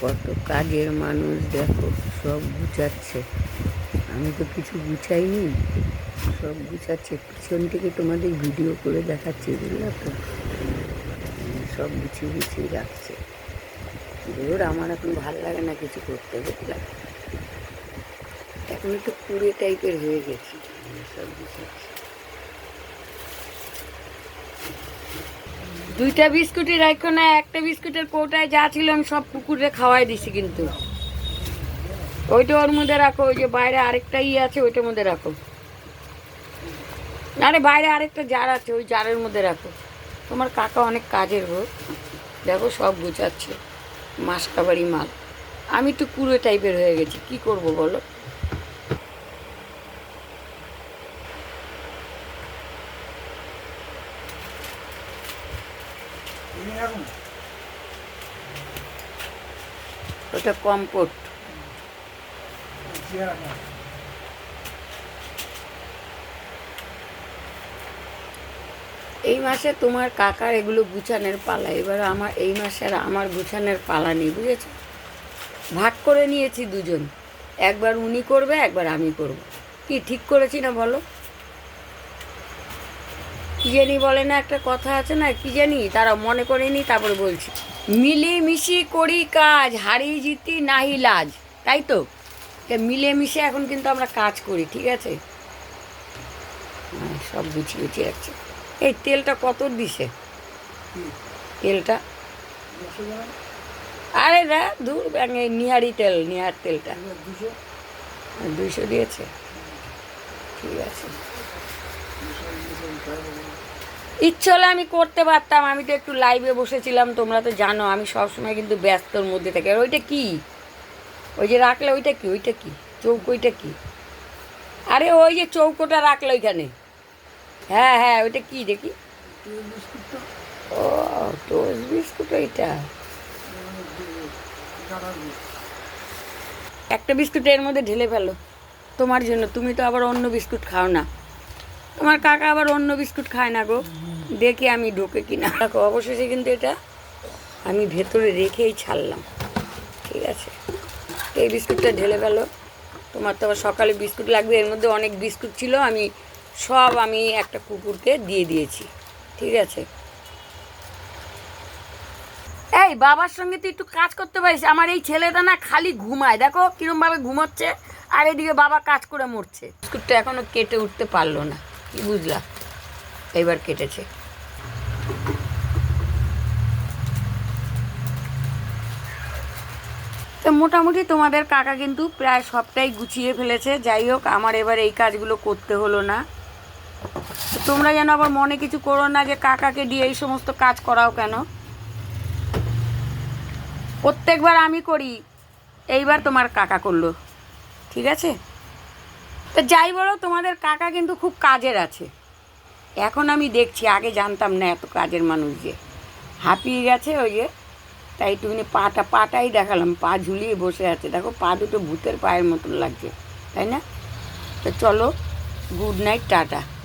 কত কাজের মানুষ, দেখো, সব গুছাচ্ছে। আমি তো কিছু গুছাইনি, সব গুছাচ্ছে। পিছন থেকে তোমাদের ভিডিও করে দেখাচ্ছি, বুঝলা তো? সব গুছিয়ে গুছিয়ে রাখছে। ধর আমার এখন ভালো লাগে না কিছু করতে বুঝলাম এখন একটু কুড়ে টাইপের হয়ে গেছি। সব গুছাচ্ছি। দুইটা বিস্কুটই রাখো না, একটা বিস্কুটের কৌটায় যা ছিল আমি সব কুকুরে খাওয়াই দিছি কিন্তু। ওইটা ওর মধ্যে রাখো, ওই যে বাইরে আরেকটা ইয়ে আছে, ওইটার মধ্যে রাখো। আরে বাইরে আরেকটা জার আছে, ওই জারের মধ্যে রাখো। তোমার কাকা অনেক কাজের হোক, দেখো সব গুছাচ্ছে, মাসকাবাড়ি মাল। আমি একটু কুড়ে টাইপের হয়ে গেছি, কি করব বলো? ওটা কম্পোট। এই মাসে তোমার কাকার এগুলো গুছানের পালা। এবার আমার এই মাসে আর আমার গুছানের পালা নেই বুঝেছ? ভাগ করে নিয়েছি দুজন। একবার উনি করবে একবার আমি করব। কি ঠিক করেছি না বলো? কি জানি বলে না একটা কথা আছে না কি জানি তারা মনে করে করেনি তারপরে বলছি মিলি মিশি করি কাজ হারি জিতি নাহি লাজ। তাই তো? মিলেমিশে এখন কিন্তু আমরা কাজ করি ঠিক আছে? হ্যাঁ, সব গুছিয়ে গুছিয়ে রাখছি। এই তেলটা কত দিছে? তেলটা? আরে না দূর নিহারি তেল নিহার তেলটা। দুশো দিয়েছে। ঠিক আছে। ইচ্ছে হলে আমি করতে পারতাম, আমি তো একটু লাইভে বসেছিলাম, তোমরা তো জানো, আমি সবসময় কিন্তু ব্যস্তর মধ্যে থাকি। আর ওইটা কি? ওই যে রাখলে ওইটা কি? ওইটা কি? চৌকোইটা কি? আরে ওই যে চৌকোটা রাখল ওইখানে। হ্যাঁ হ্যাঁ ওইটা কি দেখি? ও টোস্ট বিস্কুট ওইটা। একটা বিস্কুট এর মধ্যে ঢেলে ফেলো। তোমার জন্য। তুমি তো আবার অন্য বিস্কুট খাও না। তোমার কাকা আবার অন্য বিস্কুট খায় না গো। দেখি আমি ঢোকে কিনা। দেখো, অবশেষে কিন্তু এটা আমি ভেতরে রেখেই ছাড়লাম। ঠিক আছে? এই বিস্কুটটা ঢেলে ফেলো। তোমার তো আবার সকালে বিস্কুট লাগবে। এর মধ্যে অনেক বিস্কুট ছিল। আমি সব আমি একটা কুকুরকে দিয়ে দিয়েছি। ঠিক আছে? এই, বাবার সঙ্গে তুই একটু কাজ করতে পারিস। আমার এই ছেলেটা না খালি ঘুমায়। দেখো কিরমভাবে ঘুমোচ্ছে। আর এদিকে বাবা কাজ করে মরছে। বিস্কুটটা এখনও কেটে উঠতে পারল না, কি বুঝলা এবার কেটেছে। মোটামুটি তোমাদের কাকা কিন্তু প্রায় সবটাই গুছিয়ে ফেলেছে, যাই হোক, আমার এবার এই কাজগুলো করতে হলো না। তোমরা যেন আবার মনে কিছু করো না যে কাকাকে দিয়ে এই সমস্ত কাজ করাও কেন। প্রত্যেকবার আমি করি, এইবার তোমার কাকা করল। ঠিক আছে? তো যাই বলো, তোমাদের কাকা কিন্তু খুব কাজের আছে। এখন আমি দেখছি, আগে জানতাম না এত কাজের মানুষ যে। হাঁপিয়ে গেছে ওই যে, তাই তুমি পাটা, পাটাই দেখালাম, পা ঝুলিয়ে বসে আছে। দেখো, পা দুটো ভূতের পায়ের মতন লাগছে, তাই না? তো চলো গুড নাইট টাটা।